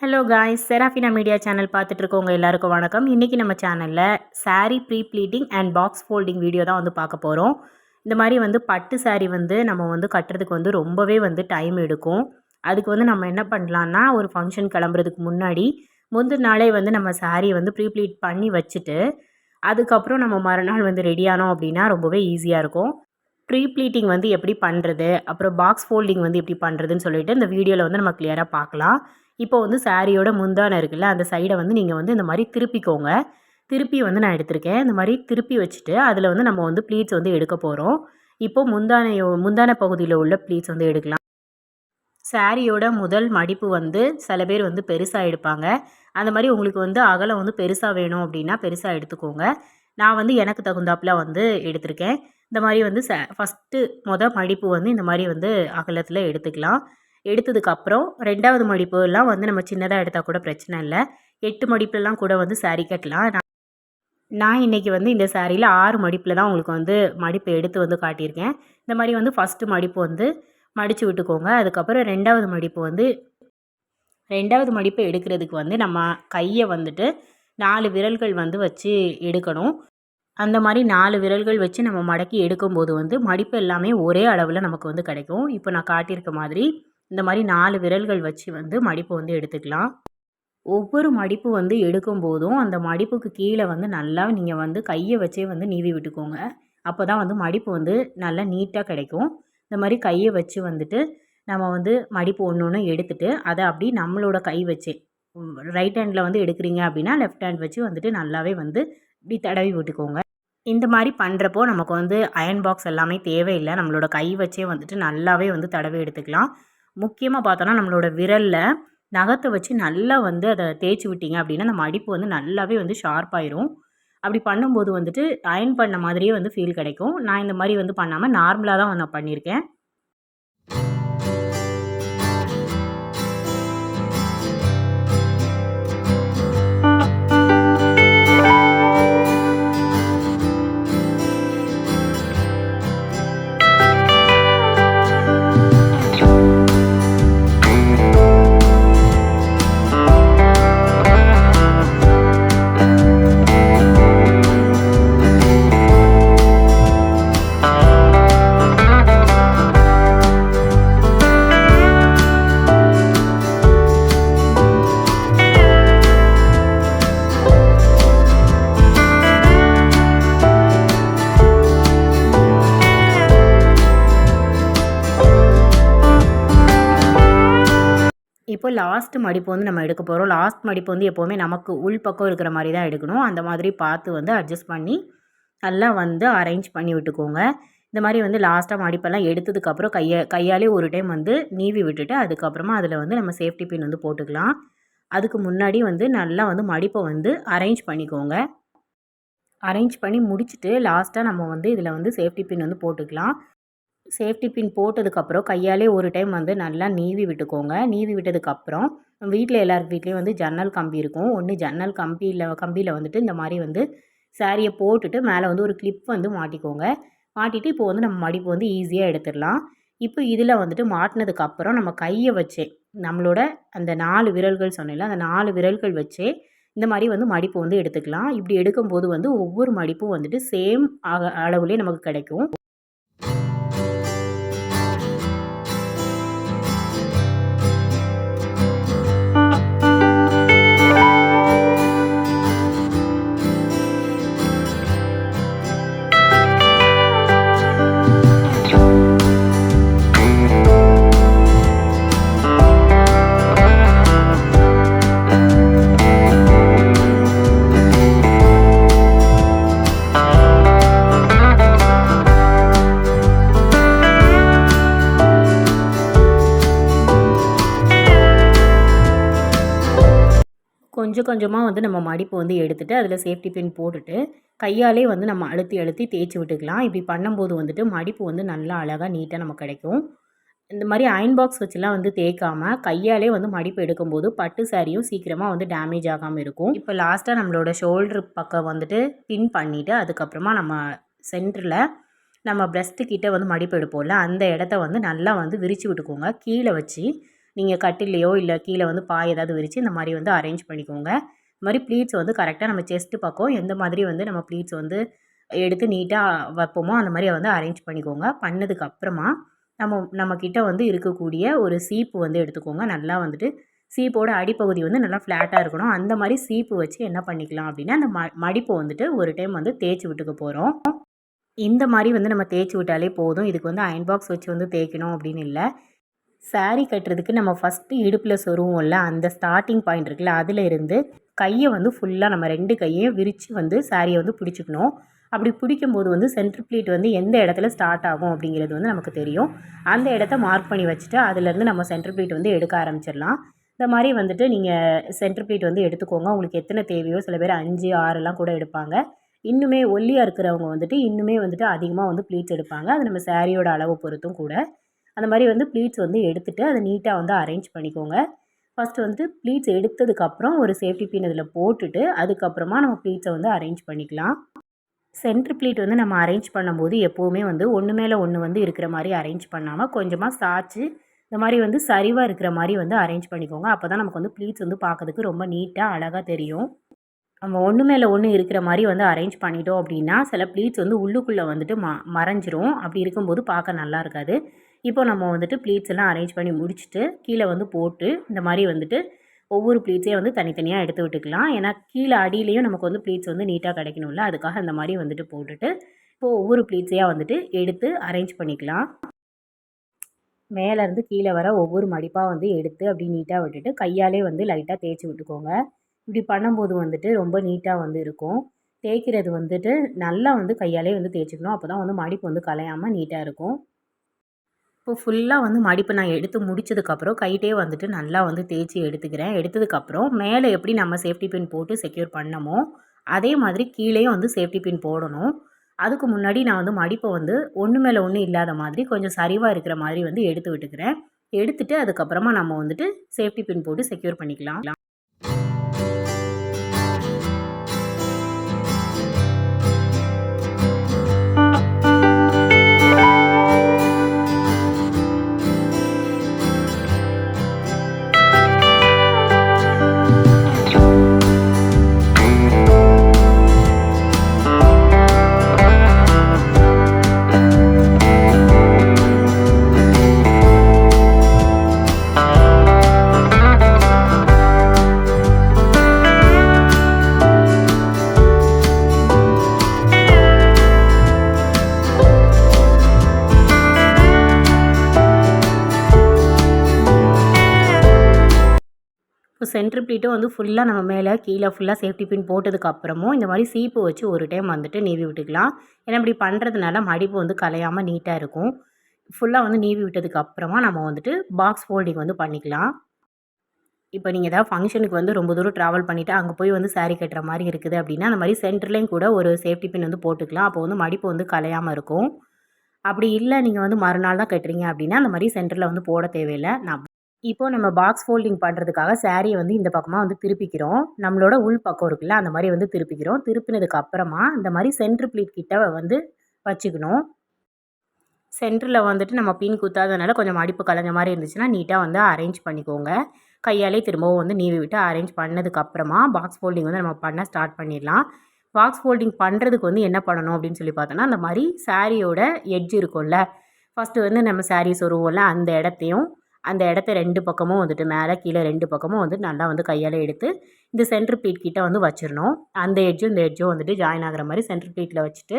Hello guys Serafina media channel பார்த்துட்ருக்கோங்க எல்லாருக்கும் வணக்கம். இன்றைக்கி நம்ம சேனலில் sari pre pleating and box folding video தான் வந்து பார்க்க போகிறோம் இந்த மாதிரி வந்து பட்டு சாரீ வந்து நம்ம வந்து கட்டுறதுக்கு வந்து ரொம்பவே வந்து டைம் எடுக்கும். அதுக்கு வந்து நம்ம என்ன பண்ணலான்னா ஒரு ஃபங்க்ஷன் கிளம்புறதுக்கு முன்னாடி முந்தின நாளே வந்து நம்ம சாரீ வந்து ப்ரீ ப்ளீட் பண்ணி வச்சுட்டு அதுக்கப்புறம் நம்ம மறுநாள் வந்து ரெடியானோம் அப்படின்னா ரொம்பவே ஈஸியாக இருக்கும். ப்ரீ ப்ளீட்டிங் வந்து எப்படி பண்ணுறது அப்புறம் பாக்ஸ் ஃபோல்டிங் வந்து எப்படி பண்ணுறதுன்னு சொல்லிட்டு இந்த வீடியோவில் வந்து நம்ம கிளியராக பார்க்கலாம். இப்போ வந்து சாரியோட முந்தானை இருக்குல்ல அந்த சைடை வந்து நீங்கள் வந்து இந்த மாதிரி திருப்பிக்கோங்க. திருப்பி வந்து நான் எடுத்திருக்கேன். இந்த மாதிரி திருப்பி வச்சுட்டு அதில் வந்து நம்ம வந்து ப்ளீட்ஸ் வந்து எடுக்க போகிறோம் இப்போது முந்தானையோ முந்தான பகுதியில் உள்ள ப்ளீட்ஸ் வந்து எடுக்கலாம். சாரியோட முதல் மடிப்பு வந்து சில பேர் வந்து பெருசாக எடுப்பாங்க. அந்த மாதிரி உங்களுக்கு வந்து அகலம் வந்து பெருசாக வேணும் அப்படின்னா பெருசாக எடுத்துக்கோங்க. நான் வந்து எனக்கு தகுந்தாப்புல வந்து எடுத்திருக்கேன். இந்த மாதிரி வந்து ச ஃபஸ்ட்டு மொதல் மடிப்பு வந்து இந்த மாதிரி வந்து அகலத்தில் எடுத்துக்கலாம். எடுத்ததுக்கப்புறம் ரெண்டாவது மடிப்பு எல்லாம் வந்து நம்ம சின்னதாக எடுத்தால் கூட பிரச்சனை இல்லை. எட்டு மடிப்புலாம் கூட வந்து சாரி கட்டலாம். நான் நான் இன்றைக்கி வந்து இந்த சாரியில் ஆறு மடிப்பில் தான் உங்களுக்கு வந்து மடிப்பு எடுத்து வந்து காட்டியிருக்கேன். இந்த மாதிரி வந்து ஃபஸ்ட்டு மடிப்பு வந்து மடித்து விட்டுக்கோங்க. அதுக்கப்புறம் ரெண்டாவது மடிப்பு வந்து ரெண்டாவது மடிப்பு எடுக்கிறதுக்கு வந்து நம்ம கையை வந்துட்டு நாலு விரல்கள் வந்து வச்சு எடுக்கணும். அந்த மாதிரி நாலு விரல்கள் வச்சு நம்ம மடக்கி எடுக்கும்போது வந்து மடிப்பு எல்லாமே ஒரே அளவில் நமக்கு வந்து கிடைக்கும். இப்போ நான் காட்டியிருக்க மாதிரி இந்த மாதிரி நாலு விரல்கள் வச்சு வந்து மடிப்பு வந்து எடுத்துக்கலாம். ஒவ்வொரு மடிப்பு வந்து எடுக்கும் போதும் அந்த மடிப்புக்கு கீழே வந்து நல்லா நீங்கள் வந்து கையை வச்சே வந்து நீவி விட்டுக்கோங்க. அப்போ தான் வந்து மடிப்பு வந்து நல்லா நீட்டாக கிடைக்கும். இந்த மாதிரி கையை வச்சு வந்துட்டு நம்ம வந்து மடிப்பு ஒன்று ஒன்று எடுத்துட்டு அதை அப்படி நம்மளோட கை வச்சு ரைட் ஹேண்டில் வந்து எடுக்கிறீங்க அப்படின்னா லெஃப்ட் ஹேண்ட் வச்சு வந்துட்டு நல்லாவே வந்து இப்படி தடவி விட்டுக்கோங்க. இந்த மாதிரி பண்ணுறப்போ நமக்கு வந்து அயன் பாக்ஸ் எல்லாமே தேவையில்லை. நம்மளோட கை வச்சே வந்துட்டு நல்லாவே வந்து தடவி எடுத்துக்கலாம். முக்கியமாக பார்த்தோன்னா நம்மளோட விரலில் நகத்தை வச்சு நல்லா வந்து அதை தேய்ச்சி விட்டீங்க அப்படின்னா நம்ம அடிப்பு வந்து நல்லாவே வந்து ஷார்ப்பாயிரும் அப்படி பண்ணும்போது வந்துட்டு அயன் பண்ண மாதிரியே வந்து ஃபீல் கிடைக்கும். நான் இந்த மாதிரி வந்து பண்ணாமல் நார்மலாக தான் நான் பண்ணியிருக்கேன். லாஸ்ட் மடிப்பு வந்து நம்ம எடுக்க போகிறோம் லாஸ்ட் மடிப்பு வந்து எப்போவுமே நமக்கு உள் பக்கம் இருக்கிற மாதிரி தான் எடுக்கணும். அந்த மாதிரி பார்த்து வந்து அட்ஜஸ்ட் பண்ணி நல்லா வந்து அரேஞ்ச் பண்ணி விட்டுக்கோங்க. இந்த மாதிரி வந்து லாஸ்ட்டாக மடிப்பெல்லாம் எடுத்ததுக்கப்புறம் கையை கையாலே ஒரு டைம் வந்து நீவி விட்டுட்டு அதுக்கப்புறமா அதில் வந்து நம்ம சேஃப்டி பின் வந்து போட்டுக்கலாம். அதுக்கு முன்னாடி வந்து நல்லா வந்து மடிப்பை வந்து அரேஞ்ச் பண்ணிக்கோங்க. அரேஞ்ச் பண்ணி முடிச்சுட்டு லாஸ்ட்டாக நம்ம வந்து இதில் வந்து சேஃப்டி பின் வந்து போட்டுக்கலாம். சேஃப்டி பின் போட்டதுக்கப்புறம் கையாலே ஒரு டைம் வந்து நல்லா நீவி விட்டுக்கோங்க. நீவி விட்டதுக்கப்புறம் வீட்டில் எல்லார் வீட்லேயும் வந்து ஜன்னல் கம்பி இருக்கும். ஒன்று ஜன்னல் கம்பியில் கம்பியில் வந்துட்டு இந்த மாதிரி வந்து சாரியை போட்டுட்டு மேலே வந்து ஒரு கிளிப் வந்து மாட்டிக்கோங்க. மாட்டிட்டு இப்போ வந்து நம்ம மடிப்பு வந்து ஈஸியாக எடுத்துடலாம். இப்போ இதில் வந்துட்டு மாட்டினதுக்கப்புறம் நம்ம கையை வச்சே நம்மளோட அந்த நாலு விரல்கள் சொன்னேன்ல அந்த நாலு விரல்கள் வச்சே இந்த மாதிரி வந்து மடிப்பு வந்து எடுத்துக்கலாம். இப்படி எடுக்கும்போது வந்து ஒவ்வொரு மடிப்பும் வந்துட்டு சேம் அளவுலேயே நமக்கு கிடைக்கும். கொஞ்சம் கொஞ்சமாக வந்து நம்ம மடிப்பு வந்து எடுத்துகிட்டு அதில் சேஃப்டி பின் போட்டுட்டு கையாலே வந்து நம்ம அழுத்தி அழுத்தி தேய்ச்சி விட்டுக்கலாம். இப்படி பண்ணும்போது வந்துட்டு மடிப்பு வந்து நல்லா அழகாக நீட்டாக நமக்கு கிடைக்கும். இந்த மாதிரி அயன் பாக்ஸ் வச்சுலாம் வந்து தேய்க்காம கையாலே வந்து மடிப்பு எடுக்கும்போது பட்டு சாரியும் சீக்கிரமாக வந்து டேமேஜ் ஆகாமல் இருக்கும். இப்போ லாஸ்ட்டாக நம்மளோட ஷோல்ட்ரு பக்கம் வந்துட்டு பின் பண்ணிவிட்டு அதுக்கப்புறமா நம்ம சென்டரில் நம்ம பிரஸ்ட்டு கிட்டே வந்து மடிப்பு எடுப்போம்ல அந்த இடத்த வந்து நல்லா வந்து விரித்து விட்டுக்கோங்க. கீழே வச்சு நீங்கள் கட்டிலையோ இல்லை கீழே வந்து பாய் ஏதாவது விரித்து இந்த மாதிரி வந்து அரேஞ்ச் பண்ணிக்கோங்க. இந்த மாதிரி ப்ளீட்ஸ் வந்து கரெக்டாக நம்ம செஸ்ட்டு பக்கம் எந்த மாதிரி வந்து நம்ம ப்ளீட்ஸ் வந்து எடுத்து நீட்டாக வைப்போமோ அந்த மாதிரி வந்து அரேஞ்ச் பண்ணிக்கோங்க. பண்ணதுக்கப்புறமா நம்ம நம்மக்கிட்ட வந்து இருக்கக்கூடிய ஒரு சீப்பு வந்து எடுத்துக்கோங்க. நல்லா வந்துட்டு சீப்போட அடிப்பகுதி வந்து நல்லா ஃப்ளாட்டாக இருக்கணும். அந்த மாதிரி சீப்பு வச்சு என்ன பண்ணிக்கலாம் அப்படின்னா அந்த ம மடிப்பை வந்துட்டு ஒரு டைம் வந்து தேய்ச்சி விட்டுக்க போகிறோம் இந்த மாதிரி வந்து நம்ம தேய்ச்சி விட்டாலே போதும். இதுக்கு வந்து அயன் பாக்ஸ் வச்சு வந்து தேய்க்கணும் அப்படின்னு இல்லை. சாரீ கட்டுறதுக்கு நம்ம ஃபஸ்ட்டு இடுப்பில் சொருவோம்ல அந்த ஸ்டார்டிங் பாயிண்ட் இருக்குல்ல அதில் இருந்து கையை வந்து ஃபுல்லாக நம்ம ரெண்டு கையையும் விரித்து வந்து சாரியை வந்து பிடிச்சிக்கணும். அப்படி பிடிக்கும்போது வந்து சென்ட்ரு பிளேட் வந்து எந்த இடத்துல ஸ்டார்ட் ஆகும் அப்படிங்கிறது வந்து நமக்கு தெரியும். அந்த இடத்த மார்க் பண்ணி வச்சுட்டு அதுலேருந்து நம்ம சென்ட்ரு பிளேட் வந்து எடுக்க ஆரம்பிச்சிடலாம். இந்த மாதிரி வந்துட்டு நீங்கள் சென்ட்ரு பிளேட் வந்து எடுத்துக்கோங்க. உங்களுக்கு எத்தனை தேவையோ சில பேர் அஞ்சு ஆறுலாம் கூட எடுப்பாங்க. இன்னுமே ஒல்லியாக இருக்கிறவங்க வந்துட்டு இன்னுமே வந்துட்டு அதிகமாக வந்து ப்ளீட்ஸ் எடுப்பாங்க. அது நம்ம சாரியோட அளவு பொறுத்தும் கூட. அந்த மாதிரி வந்து ப்ளீட்ஸ் வந்து எடுத்துகிட்டு அதை நீட்டாக வந்து அரேஞ்ச் பண்ணிக்கோங்க. ஃபஸ்ட்டு வந்து ப்ளீட்ஸ் எடுத்ததுக்கப்புறம் ஒரு சேஃப்டி பின் இதில் போட்டுட்டு அதுக்கப்புறமா நம்ம ப்ளீட்ஸை வந்து அரேஞ்ச் பண்ணிக்கலாம். சென்ட்ரு ப்ளீட் வந்து நம்ம அரேஞ்ச் பண்ணும்போது எப்போவுமே வந்து ஒன்று மேலே ஒன்று வந்து இருக்கிற மாதிரி அரேஞ்ச் பண்ணாமல் கொஞ்சமாக சாய்ச்சி இந்த மாதிரி வந்து சரிவாக இருக்கிற மாதிரி வந்து அரேஞ்ச் பண்ணிக்கோங்க. அப்போ தான் நமக்கு வந்து ப்ளீட்ஸ் வந்து பார்க்கறதுக்கு ரொம்ப நீட்டாக அழகாக தெரியும். நம்ம ஒன்று மேலே ஒன்று இருக்கிற மாதிரி வந்து அரேஞ்ச் பண்ணிட்டோம் அப்படின்னா சில ப்ளீட்ஸ் வந்து உள்ளுக்குள்ளே வந்துட்டு ம மறைஞ்சிரும். அப்படி இருக்கும்போது பார்க்க நல்லா இருக்காது. இப்போ நம்ம வந்துட்டு ப்ளீட்ஸ் எல்லாம் அரேஞ்ச் பண்ணி முடிச்சுட்டு கீழே வந்து போட்டு இந்த மாதிரி வந்துட்டு ஒவ்வொரு ப்ளீட்ஸையும் வந்து தனித்தனியாக எடுத்து விட்டுக்கலாம். ஏன்னா கீழே அடியிலையும் நமக்கு வந்து ப்ளீட்ஸ் வந்து நீட்டாக கிடைக்கணும்ல. அதுக்காக அந்த மாதிரி வந்துட்டு போட்டுட்டு இப்போது ஒவ்வொரு ப்ளீட்ஸையாக வந்துட்டு எடுத்து அரேஞ்ச் பண்ணிக்கலாம். மேலேருந்து கீழே வர ஒவ்வொரு மடிப்பாக வந்து எடுத்து அப்படி நீட்டாக விட்டுட்டு கையாலே வந்து லைட்டாக தேய்ச்சி விட்டுக்கோங்க. இப்படி பண்ணும்போது வந்துட்டு ரொம்ப நீட்டாக வந்து இருக்கும். தேய்க்கிறது வந்துட்டு நல்லா வந்து கையாலே வந்து தேய்ச்சிக்கணும். அப்போ தான் வந்து மடிப்பு வந்து கலையாமல் நீட்டாக இருக்கும். இப்போ ஃபுல்லாக வந்து மடிப்பு நான் எடுத்து முடிச்சதுக்கப்புறம் கைட்டே வந்துட்டு நல்லா வந்து தேய்ச்சி எடுத்துக்கிறேன். எடுத்ததுக்கப்புறம் மேலே எப்படி நம்ம சேஃப்டி பின் போட்டு செக்யூர் பண்ணமோ அதே மாதிரி கீழேயும் வந்து சேஃப்டி பின் போடணும். அதுக்கு முன்னாடி நான் வந்து மடிப்பை வந்து ஒன்று மேலே ஒன்று இல்லாத மாதிரி கொஞ்சம் சரிவாக இருக்கிற மாதிரி வந்து எடுத்து விட்டுக்கிறேன். எடுத்துட்டு அதுக்கப்புறமா நம்ம வந்துட்டு சேஃப்டி பின் போட்டு செக்யூர் பண்ணிக்கலாம். சென்ட்ரு ப்ளீட்டும் வந்து ஃபுல்லாக நம்ம மேலே கீழே ஃபுல்லாக சேஃப்டி பின் போட்டதுக்கப்புறமும் இந்த மாதிரி சீப்பு வச்சு ஒரு டைம் வந்துட்டு நீவி விட்டுக்கலாம். ஏன்னா இப்படி பண்ணுறதுனால மடிப்பு வந்து கலையாமல் நீட்டாக இருக்கும். ஃபுல்லாக வந்து நீவி விட்டதுக்கப்புறமா நம்ம வந்துட்டு பாக்ஸ் ஃபோல்டிங் வந்து பண்ணிக்கலாம். இப்போ நீங்கள் ஏதாவது ஃபங்க்ஷனுக்கு வந்து ரொம்ப தூரம் ட்ராவல் பண்ணிவிட்டு அங்கே போய் வந்து சாரீ கட்டுற மாதிரி இருக்குது அப்படின்னா அந்த மாதிரி சென்டர்லேயும் கூட ஒரு சேஃப்டி பின் வந்து போட்டுக்கலாம். அப்போ வந்து மடிப்பு வந்து கலையாமல் இருக்கும். அப்படி இல்லை நீங்கள் வந்து மறுநாள் தான் கட்டுறீங்க அப்படின்னா அந்த மாதிரி சென்டரில் வந்து போட தேவையில்லை. நான் இப்போ நம்ம பாக்ஸ் ஃபோல்டிங் பண்ணுறதுக்காக சேரீயை வந்து இந்த பக்கமாக வந்து திருப்பிக்கிறோம். நம்மளோட உள் பக்கம் இருக்குல்ல அந்த மாதிரி வந்து திருப்பிக்கிறோம். திருப்பினதுக்கு அப்புறமா இந்த மாதிரி சென்ட்ரு ப்ளீட் கிட்ட வந்து வச்சுக்கணும். சென்டரில் வந்துட்டு நம்ம பின் குத்தாதனால கொஞ்சம் மடிப்பு கலைஞ்ச மாதிரி இருந்துச்சுன்னா நீட்டாக வந்து அரேஞ்ச் பண்ணிக்கோங்க. கையாலே திரும்பவும் வந்து நீவி விட்டு அரேஞ்ச் பண்ணதுக்கப்புறமா பாக்ஸ் ஃபோல்டிங் வந்து நம்ம பண்ண ஸ்டார்ட் பண்ணிடலாம். பாக்ஸ் ஃபோல்டிங் பண்ணுறதுக்கு வந்து என்ன பண்ணணும் அப்படின்னு சொல்லி பார்த்தோன்னா அந்த மாதிரி சாரியோட எட்ஜ் இருக்கும்ல. ஃபஸ்ட்டு வந்து நம்ம சாரீ சொருவோம்ல அந்த இடத்தையும் அந்த இடத்த ரெண்டு பக்கமும் வந்துட்டு மேலே கீழே ரெண்டு பக்கமும் வந்து நல்லா வந்து கையால் எடுத்து இந்த சென்டர் பீட் கிட்ட வந்து வச்சிடணும். அந்த எட்ஜும் இந்த எட்ஜும் வந்துட்டு ஜாயின் ஆகிற மாதிரி சென்டர் பீட்டில் வச்சுட்டு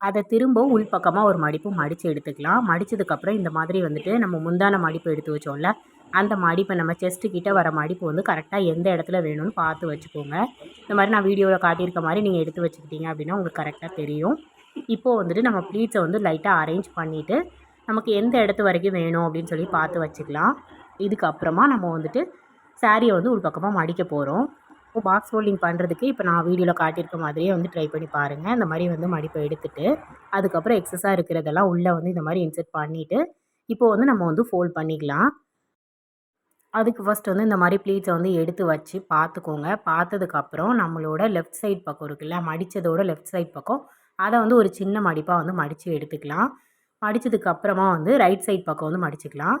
அதை திரும்ப உள் பக்கமாக ஒரு மடிப்பு மடித்து எடுத்துக்கலாம். மடித்ததுக்கப்புறம் இந்த மாதிரி வந்துட்டு நம்ம முந்தான மடிப்பு எடுத்து வச்சோம்ல அந்த மடிப்பை நம்ம செஸ்ட்டு கிட்டே வர மடிப்பு வந்து கரெக்டாக எந்த இடத்துல வேணும்னு பார்த்து வச்சுக்கோங்க. இந்த மாதிரி நான் வீடியோவில் காட்டியிருக்க மாதிரி நீங்கள் எடுத்து வச்சுக்கிட்டீங்க அப்படின்னா உங்களுக்கு கரெக்டாக தெரியும். இப்போது வந்துட்டு நம்ம ப்ளீட்ஸை வந்து லைட்டாக அரேஞ்ச் பண்ணிவிட்டு நமக்கு எந்த இடத்து வரைக்கும் வேணும் அப்படின்னு சொல்லி பார்த்து வச்சுக்கலாம். இதுக்கப்புறமா நம்ம வந்துட்டு சாரியை வந்து ஒரு பக்கமாக மடிக்க போகிறோம் இப்போ பாக்ஸ் ஃபோல்டிங் பண்ணுறதுக்கு இப்போ நான் வீடியோவில் காட்டியிருக்க மாதிரியே வந்து ட்ரை பண்ணி பாருங்கள் இந்த மாதிரி வந்து மடிப்பை எடுத்துகிட்டு அதுக்கப்புறம் எக்ஸஸாக இருக்கிறதெல்லாம் உள்ளே வந்து இந்த மாதிரி இன்செர்ட் பண்ணிவிட்டு இப்போ வந்து நம்ம வந்து ஃபோல்ட் பண்ணிக்கலாம். அதுக்கு ஃபஸ்ட் வந்து இந்த மாதிரி ப்ளீட்ஸை வந்து எடுத்து வச்சு பார்த்துக்கோங்க. பார்த்ததுக்கப்புறம் நம்மளோட லெஃப்ட் சைட் பக்கம் இருக்குல்ல மடித்ததோட லெஃப்ட் சைட் பக்கம் அதை வந்து ஒரு சின்ன மடிப்பாக வந்து மடித்து எடுத்துக்கலாம். மடித்ததுக்கு அப்புறமா வந்து ரைட் சைட் பக்கம் வந்து மடிச்சுக்கலாம்.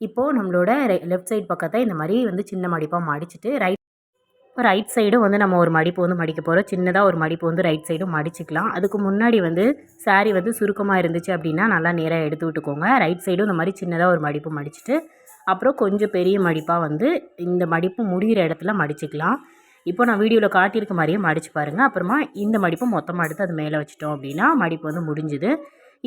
இப்போது நம்மளோட லெஃப்ட் சைட் பக்கத்தை இந்த மாதிரி வந்து சின்ன மடிப்பாக மடிச்சிட்டு ரைட் ரைட் சைடும் வந்து நம்ம ஒரு மடிப்பு வந்து மடிக்க போகிறோம் சின்னதாக ஒரு மடிப்பு வந்து ரைட் சைடும் மடிச்சுக்கலாம். அதுக்கு முன்னாடி வந்து saree வந்து சுருக்கமாக இருந்துச்சு அப்படின்னா நல்லா நேராக எடுத்து விட்டுக்கோங்க. ரைட் சைடும் இந்த மாதிரி சின்னதாக ஒரு மடிப்பு மடிச்சிட்டு அப்புறம் கொஞ்சம் பெரிய மடிப்பாக வந்து இந்த மடிப்பு முடிகிற இடத்துல மடிச்சுக்கலாம். இப்போ நான் வீடியோவில் காட்டியிருக்க மாதிரியே மடிச்சு பாருங்கள் அப்புறமா இந்த மடிப்பை மொத்தமாக எடுத்து அது மேலே வச்சிட்டோம் அப்படின்னா மடிப்பு வந்து முடிஞ்சுது.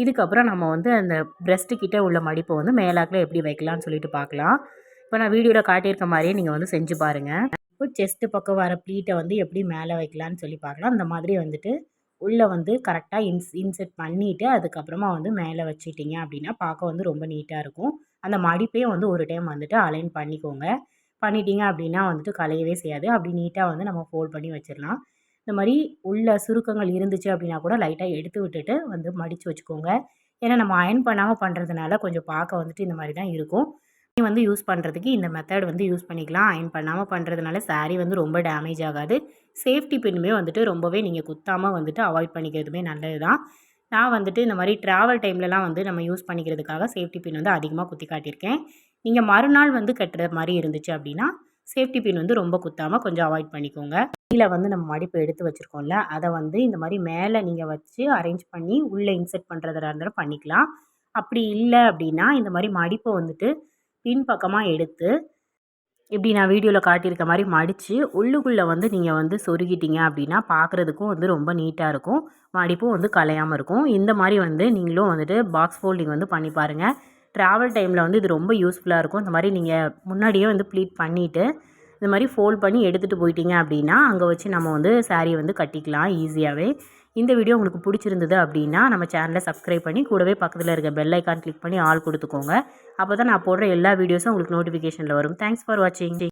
இதுக்கப்புறம் நம்ம வந்து அந்த breast கிட்டே உள்ள மடிப்பை வந்து மேலாக்கில் எப்படி வைக்கலாம்னு சொல்லிட்டு பார்க்கலாம். இப்போ நான் வீடியோவில் காட்டியிருக்க மாதிரியே நீங்கள் வந்து செஞ்சு பாருங்கள் இப்போ செஸ்ட்டு பக்கம் வர ப்ளீட்டை வந்து எப்படி மேலே வைக்கலாம்னு சொல்லி பார்க்கலாம். அந்த மாதிரி வந்துட்டு உள்ளே வந்து கரெக்டாக இன்ஸ் இன்செர்ட் பண்ணிவிட்டு அதுக்கப்புறமா வந்து மேலே வச்சுட்டிங்க அப்படின்னா பார்க்க வந்து ரொம்ப நீட்டாக இருக்கும். அந்த மடிப்பையும் வந்து ஒரு டைம் வந்துட்டு அலைன் பண்ணிக்கோங்க. பண்ணிட்டீங்க அப்படின்னா வந்துட்டு கலையவே செய்யாது. அப்படி நீட்டாக வந்து நம்ம ஃபோல்ட் பண்ணி வச்சிடலாம். இந்த மாதிரி உள்ள சுருக்கங்கள் இருந்துச்சு அப்படின்னா கூட லைட்டாக எடுத்து விட்டுட்டு வந்து மடித்து வச்சுக்கோங்க. ஏன்னா நம்ம அயன் பண்ணாமல் பண்ணுறதுனால கொஞ்சம் பார்க்க வந்துட்டு இந்த மாதிரி தான் இருக்கும். நீ வந்து யூஸ் பண்ணுறதுக்கு இந்த மெத்தட் வந்து யூஸ் பண்ணிக்கலாம். அயன் பண்ணாமல் பண்ணுறதுனால சாரீ வந்து ரொம்ப டேமேஜ் ஆகாது. சேஃப்டி பின்னுமே வந்துட்டு ரொம்பவே நீங்கள் குத்தாமல் வந்துட்டு அவாய்ட் பண்ணிக்கிறதுமே நல்லது தான் நான் வந்துட்டு இந்த மாதிரி ட்ராவல் டைம்லலாம் வந்து நம்ம யூஸ் பண்ணிக்கிறதுக்காக சேஃப்டி பின் வந்து அதிகமாக குத்தி காட்டியிருக்கேன். நீங்கள் மறுநாள் வந்து கட்டுற மாதிரி இருந்துச்சு அப்படின்னா சேஃப்டி பின் வந்து ரொம்ப குத்தாமல் கொஞ்சம் அவாய்ட் பண்ணிக்கோங்க. கீழே வந்து நம்ம மடிப்பு எடுத்து வச்சுருக்கோம்ல அதை வந்து இந்த மாதிரி மேலே நீங்கள் வச்சு அரேஞ்ச் பண்ணி உள்ளே இன்செர்ட் பண்ணுறதா இருந்தாலும் பண்ணிக்கலாம். அப்படி இல்லை அப்படின்னா இந்த மாதிரி மடிப்பை வந்துட்டு பின்பக்கமாக எடுத்து இப்படி நான் வீடியோவில் காட்டியிருக்க மாதிரி மடித்து உள்ளுக்குள்ளே வந்து நீங்கள் வந்து சொருகிட்டீங்க அப்படின்னா பார்க்குறதுக்கும் வந்து ரொம்ப நீட்டாக இருக்கும். மடிப்பும் வந்து கலையாமல் இருக்கும். இந்த மாதிரி வந்து நீங்களும் வந்துட்டு பாக்ஸ் ஃபோல்டிங் வந்து பண்ணி பாருங்கள் ட்ராவல் டைமில் வந்து இது ரொம்ப யூஸ்ஃபுல்லாக இருக்கும். இந்த மாதிரி நீங்கள் முன்னாடியே வந்து ப்ளீட் பண்ணிவிட்டு இந்த மாதிரி ஃபோல்ட் பண்ணி எடுத்துகிட்டு போயிட்டீங்க அப்படின்னா அங்கே வச்சு நம்ம வந்து சாரியை வந்து கட்டிக்கலாம் ஈஸியாகவே இந்த வீடியோ உங்களுக்கு பிடிச்சிருந்தது அப்படின்னா நம்ம சேனலை சப்ஸ்கிரைப் பண்ணி கூடவே பக்கத்தில் இருக்க பெல் ஐக்கான் கிளிக் பண்ணி ஆள் கொடுத்துக்கோங்க. அப்போ தான் நான் போடுற எல்லா வீடியோஸும் உங்களுக்கு நோட்டிஃபிகேஷனில் வரும். தேங்க்ஸ் ஃபார் வாட்சிங்